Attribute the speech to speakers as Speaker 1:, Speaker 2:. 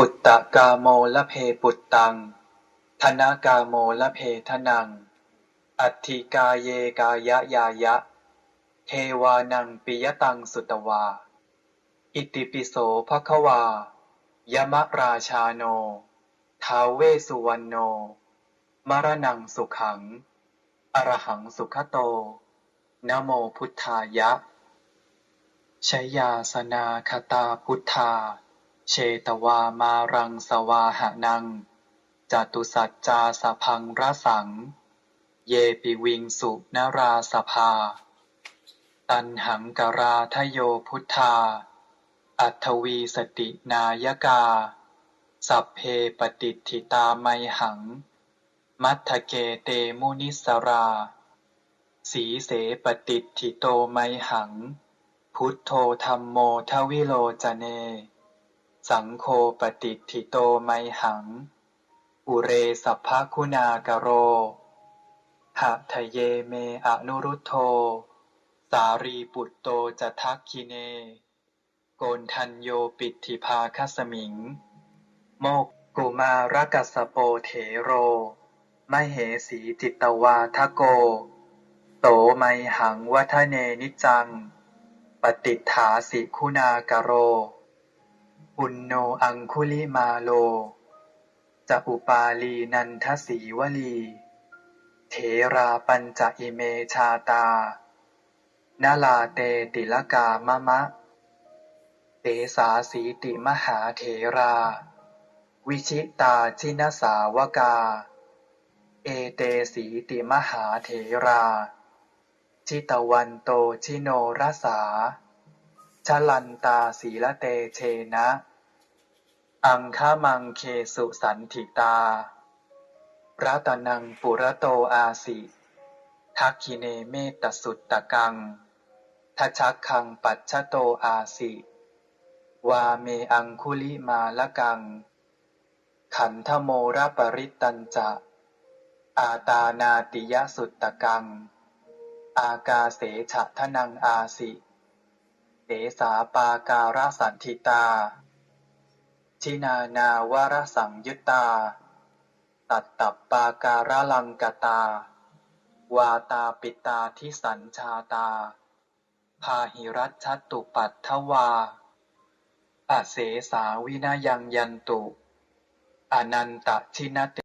Speaker 1: ปุตตะกาโมละเพปุตตัง ธนกาโมละเพทนัง อัตถิกาเยกายะยายะ เทวานังปิยตังสุตวา อิติปิโสภควา ยมราชาโนท้าเวสุวรรณโน มรณังสุขัง อรหังสุขโตนะโมพุทธายะชยาสนาคตาพุทธา เชตวามารังสวาหานัง จตุสัจจาสพังระสัง เยปิวิงสุนราสภา ตันหังกราทโยพุทธา อัทวีสตินายกา สัพเพปฏิทิตาไมหัง มัทเกเตมุนิสรา สีเสปฏิทิโตไมหัง พุทโธธรรมโมทวิโลจเน สังโฆปฏิทิโตไมหัง อุเรสัพพคุณากโร หะทะเยเมอนุรุทโธสารีปุตโตจะทักคิเน โกนทันโยปิตทิภาคสมิง โมกกุมารกัสโปเถโรมเหสีจิตตวาทโก โตไมหังวัฒเนนิจัง ปฏิฐาสิคุณากโร อุนโนอังคุลิมาโลจะอุปาลีนันทสีวลีเถราปัญจอิเมชาตา นาลาเตติลกามะมะ เตสาสีติมหาเถรา วิชิตาชินสาวกา เอเตสีติมหาเถรา ชิตวันโตชิโนรสาชลันตาสีละเตเชนะ อังคมังเคสุสันถิตา รัตนังปุระโตอาสิ ทักขิเนเมตสุตตะกัง ทัชชักคังปัจฉโตอาสิ วาเมอังคุลิมาละกัง ขันธโมระปริตตัญจะ อาตานาติยสุตตะกัง อากาเสฉะทนังอาสิเสสาปาการสันทิตา ชินานาวรสังยุตตา ตัตตัปปาการลังกตา วาตาปิตาทิสัญชาตา พาหิรัชชัตตุปัตถวาอเสสาวินายังยันตุ อนันตชินเต